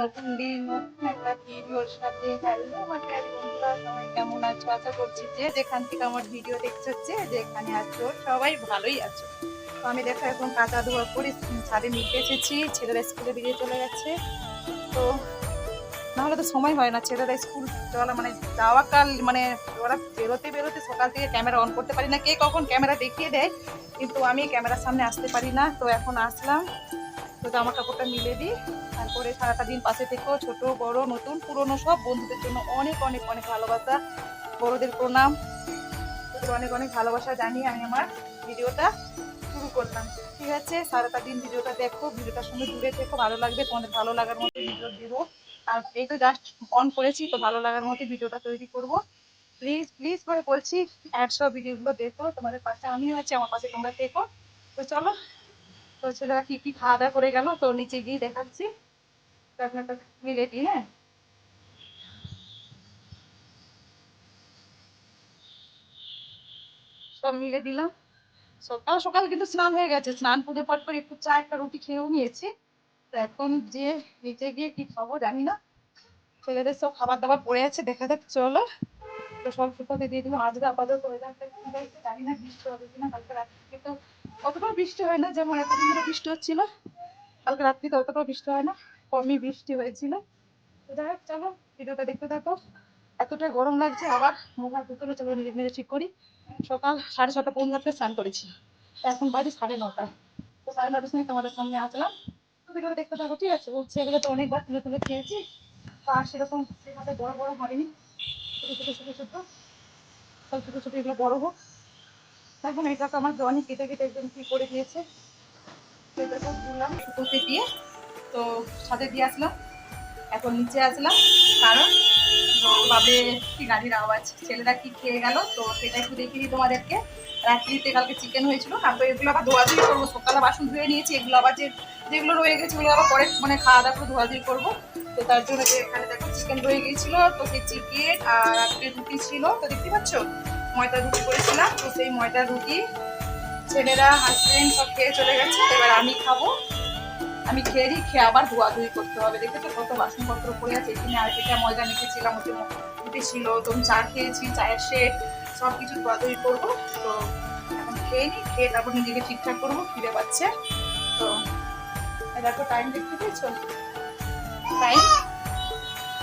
নতুন দিন নতুন একটা ভিডিওর সাথে হ্যালো আমার বন্ধুরা সবাই কেমন আছো? আশা করছি যে যেখান থেকে আমার ভিডিও দেখছ যে যেখানে আছো সবাই ভালোই আছো। তো আমি দেখো এখন কাঁচা ধোয়া করে ছাদে নিতে এসেছি। ছেলেরা স্কুলে বেরিয়ে চলে গেছে। তো নাহলে তো সময় হয় না। ছেলেরা স্কুল চলা মানে যাওয়া কাল মানে ওরা বেরোতে বেরোতে সকাল থেকে ক্যামেরা অন করতে পারি না। কে কখন ক্যামেরা দেখিয়ে দেয়? কিন্তু আমি ক্যামেরার সামনে আসতে পারি না। তো এখন আসলাম। তো জামা কাপড়টা মিলে দিই। তারপরে সারাটা দিন পাশে থেকেও ছোট, বড়, নতুন, পুরনো সব বন্ধুদের জন্য অনেক অনেক অনেক ভালোবাসা। বড়দের প্রণাম। অনেক অনেক ভালোবাসা জানিয়ে আমি আমার ভিডিওটা শুরু করলাম। ঠিক আছে? সারাটা দিন ভিডিওটা দেখো, ভিডিওটার সঙ্গে জুড়ে থেকো, ভালো লাগবে, তোমাদের ভালো লাগার মতো ভিডিও দেবো। আর এই তো জাস্ট অন করেছি, তো ভালো লাগার মতো ভিডিওটা তৈরি করব। প্লিজ প্লিজ করে বলছি অ্যাডসব ভিডিওগুলো দেখো, তোমাদের পাশে আমিও আছি, আমার পাশে তোমরা দেখো তো চলো তো ছেলেরা কি কি খাওয়া দাওয়া করে গেল? তো নিচে গিয়ে দেখাচ্ছি। মিলে দিই হ্যাঁ? সব মিলে দিলাম। সকাল সকাল কিন্তু স্নান হয়ে গেছে। স্নান পুজো পাঠ করে একটু চা, একটা রুটি খেয়েও নিয়েছি। তো এখন যে নিচে গিয়ে কি খাব জানি না। ছেলেদের সব খাবার দাবার পড়ে আছে, দেখা যাক, চলো। তো সব সুপাতে দিয়ে দিলাম। আজকে আপাতত জানি না, বৃষ্টি হবে কিনা কালকে রাত্রে। তো অতটা বৃষ্টি হয় না, যেমন এতদিন ধরে বৃষ্টি হচ্ছিল। কালকে রাত্রিতে অতটাও বৃষ্টি হয় না, কমই বৃষ্টি হয়েছিল। তো যাই হোক, চলো, ভিডিওটা দেখতে থাকো। এতটা গরম লাগছে, আবার মোবাইল ভিতরে চলো নিজে নিজে ঠিক করি। সকাল সাড়ে ছটা পনেরোতে স্নান করেছি। এখন বাজে সাড়ে নটা। তো সাড়ে নটার সময় তোমাদের সামনে আসলাম। তো ভিডিওটা দেখতে থাকো, ঠিক আছে? বলছে, এগুলো তো অনেকবার তুলে তুলে খেয়েছি। আর সেরকম সেভাবে বড় বড় হয়নি। ছোটো ছোটো ছোটো ছোটো। ছোটো ছোটো এগুলো বড় হোক। এখন এটাকে আমার জনি কেটে কেটে একদম কি করে দিয়েছে। সেটাকে তুললাম দিয়ে তো ছাদে দিয়ে আসলাম। এখন নিচে আসলাম, কারণ তো ভাবে কি গাড়ির আওয়াজ, ছেলেরা কি খেয়ে গেল? তো সেটা একটু দেখিয়ে দিই তোমাদেরকে। রাত্রিতে কালকে চিকেন হয়েছিল, তারপর এগুলো আবার ধোয়াধুয়ি করব সকালে বাসন ধুয়ে নিয়েছি, এগুলো আবার যে যেগুলো রয়ে গেছে ওগুলো আবার পরে মানে খাওয়া দাওয়া করে ধোয়াধুয়ি করব। তো তার জন্য যে এখানে দেখো চিকেন রয়ে গিয়েছিল, তো সেই চিকেন আর রাত্রে রুটি ছিল, তো দেখতে পাচ্ছ? ময়দা রুটি করেছিলাম, তো সেই ময়দা রুটি ছেলেরা হাজবেন্ড সব খেয়ে চলে গেছে। এবার আমি খাব। আমি খেয়ে দিই খেয়ে আবার ধোয়াধুয়ি করতে হবে। দেখেছ কত বাসনপত্র পড়ে আছে এখানে, আর এটা ময়দা মেখেছিলাম, ওতে রুটি ছিল, তো চা খেয়েছি, চায়ের শেট সব কিছু ধোয়াধুয়ি করব। তো এখন খেয়ে নিই, খেয়ে তারপর নিজেকে ঠিকঠাক করব ফিরে পাচ্ছে। তো দেখো টাইম দেখতে পেয়েছ? টাইম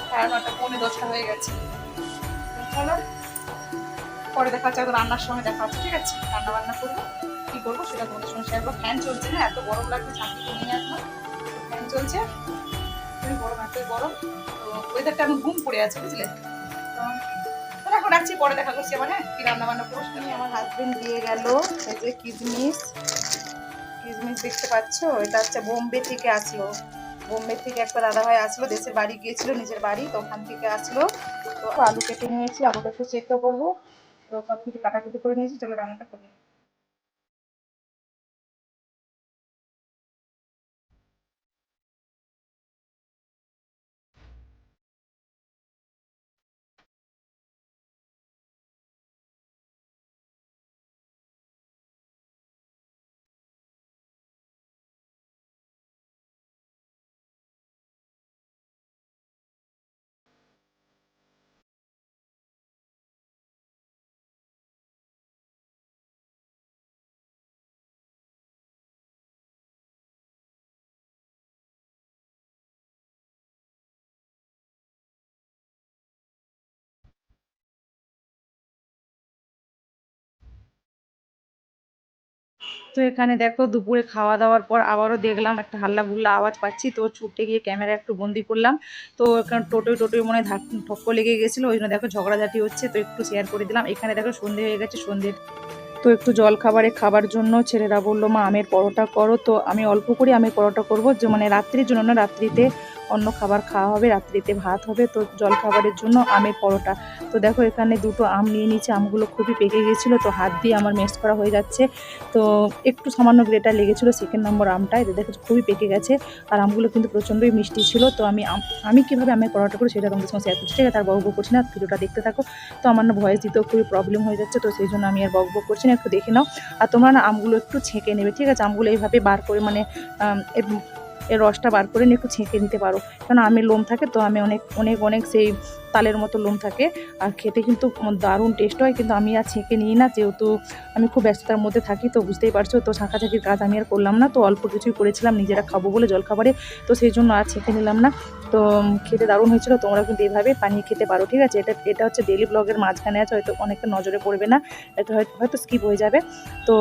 সাড়ে নটা পৌনে দশটা হয়ে গেছে। চলো। পরে দেখা হচ্ছে রান্নার সময় দেখা হচ্ছে, ঠিক আছে? রান্না বান্না করব, কি করব সেটা তোমাদের সঙ্গে শেয়ার করব। ফ্যান চলছে না, এত গরম লাগছে ছাঁকি নিয়ে আসলাম ফ্যান চলছে গরম এত গরম। তো ওয়েদারটা এখন ঘুম পড়ে আছে, বুঝলে? তো এখন রাখছি, পরে দেখা হ্যাঁ? আমার গেল যে দেখতে হচ্ছে বোম্বে থেকে আসলো। বোম্বে থেকে একটা দাদা ভাই আসলো, দেশের বাড়ি গিয়েছিল, নিজের বাড়ি, তো ওখান থেকে আসলো। তো আলু কেটে নিয়েছি, আলুটা একটু সেদ্ধ করব। তো সব কিছু কাটাকুটি করে নিয়েছি চলো রান্নাটা করি তো এখানে দেখো দুপুরে খাওয়া দাওয়ার পর আবারও দেখলাম একটা হাল্লা গুল্লা আওয়াজ পাচ্ছি। তো ছুটে গিয়ে ক্যামেরা একটু বন্দি করলাম। তো এখানে টোটোই টোটোই মনে হয় ঠক্কর লেগে গেছিল। ওই জন্য দেখো ঝগড়াঝাটি হচ্ছে। তো একটু শেয়ার করে দিলাম। এখানে দেখো সন্ধে হয়ে গেছে, সন্ধে। তো একটু জল খাবারে খাবার জন্য ছেলেরা বলল, মা, আমের পরোটা করো। তো আমি অল্প করে আমের পরোটা করব। যে মানে রাত্রির জন্য না, রাত্রিতে অন্য খাবার খাওয়া হবে, রাত্রিতে ভাত হবে, তো জল খাবারের জন্য আমের পরোটা। তো দেখো এখানে দুটো আম নিয়ে নিচ্ছে আমগুলো খুবই পেকে গেছিল তো হাত দিয়ে আমার মেস করা হয়ে যাচ্ছে। তো একটু সামান্য গ্রেটার লেগেছিলো সেকেন্ড নম্বর আমটা এটা দেখো খুবই পেকে গেছে, আর আমগুলো কিন্তু প্রচণ্ডই মিষ্টি ছিল। তো আমি আমি কীভাবে আমের পরোটা করি সেটা তোমাদের সঙ্গে শেয়ার করছি। ঠিক আছে তার বকবক করছি না, ভিডিওটা দেখতে থাকো। তো আমার না ভয়েস দিতেও খুবই প্রবলেম হয়ে যাচ্ছে, তো সেই জন্য আমি আর বকবক করছি না, একটু দেখে নাও। আর তোমরা না আমগুলো একটু ছেঁকে নেবে, ঠিক আছে? আমগুলো এইভাবে বার করে মানে এর রসটা বার করে একটু ছেঁকে নিতে পারো। কারণ আমের লোম থাকে তো আমি অনেক অনেক অনেক সেই তালের মতো লোম থাকে। আর খেতে কিন্তু দারুণ টেস্ট হয়। কিন্তু আমি আর ছেঁকে নিই না। যেহেতু আমি খুব ব্যস্ততার মধ্যে থাকি, তো বুঝতেই পারছ, তো ছাঁকাছাঁকির কাজ আমি আর করলাম না। তো অল্প কিছুই করেছিলাম, নিজেরা খাব বলে জলখাবারে। তো সেই জন্য আর ছেঁকে নিলাম না। তো খেতে দারুণ হয়েছিল। তোমরা কিন্তু এভাবে বানিয়ে খেতে পারো, ঠিক আছে? এটা এটা হচ্ছে ডেলি ব্লগের মাঝখানে আছে, হয়তো অনেকটা নজরে পড়বে না, এটা হয়তো স্কিপ হয়ে যাবে। তো,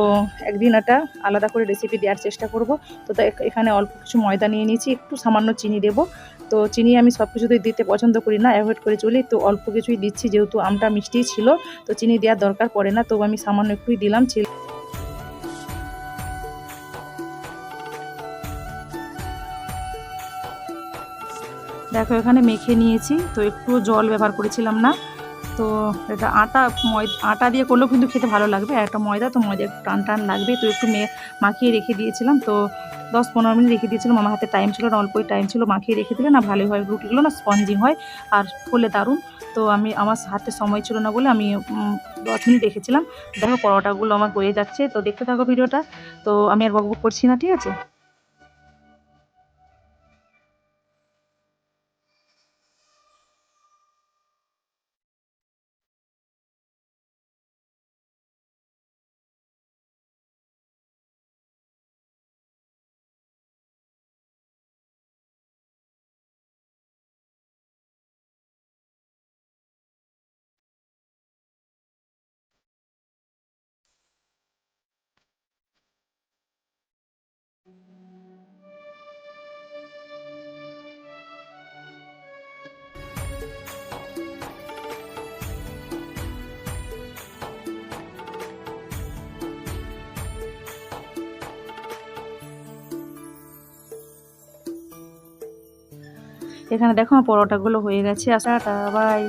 একদিন এটা আলাদা করে রেসিপি দেওয়ার চেষ্টা করব। তো এখানে অল্প কিছু ময়দা নিয়ে নিয়েছি, একটু সামান্য চিনি দেবো। তো, চিনি আমি সব কিছুতেই দিতে পছন্দ করি না অ্যাভয়েড করে চলি। তো, অল্প কিছুই দিচ্ছি, যেহেতু আমটা মিষ্টি ছিল, তো চিনি দেওয়ার দরকার পড়ে না, তো আমি সামান্য একটুই দিলাম চিনি দেখো, এখানে মেখে নিয়েছি। তো একটু জল ব্যবহার করেছিলাম না। তো এটা আটা আটা দিয়ে করলেও কিন্তু খেতে ভালো লাগবে। একটা ময়দা, তো ময়দা একটু টান টান লাগবে। তো একটু মে, মাখিয়ে রেখে দিয়েছিলাম। তো দশ পনেরো মিনিট রেখে দিয়েছিলাম। আমার হাতে টাইম ছিল না, অল্পই টাইম ছিল। মাখিয়ে রেখে দিলে না ভালোই হয়। রুটিগুলো না স্পঞ্জিং হয় আর ফুলে দারুণ। তো আমি, আমার হাতে সময় ছিল না বলে আমি দশ মিনিট রেখেছিলাম। দেখো, পরোটাগুলো আমার হয়ে যাচ্ছে। তো দেখতে থাকো ভিডিওটা। তো আমি আর বকবক করছি না, ঠিক আছে? এখানে দেখো পরোটাগুলো হয়ে গেছে আচ্ছা বাই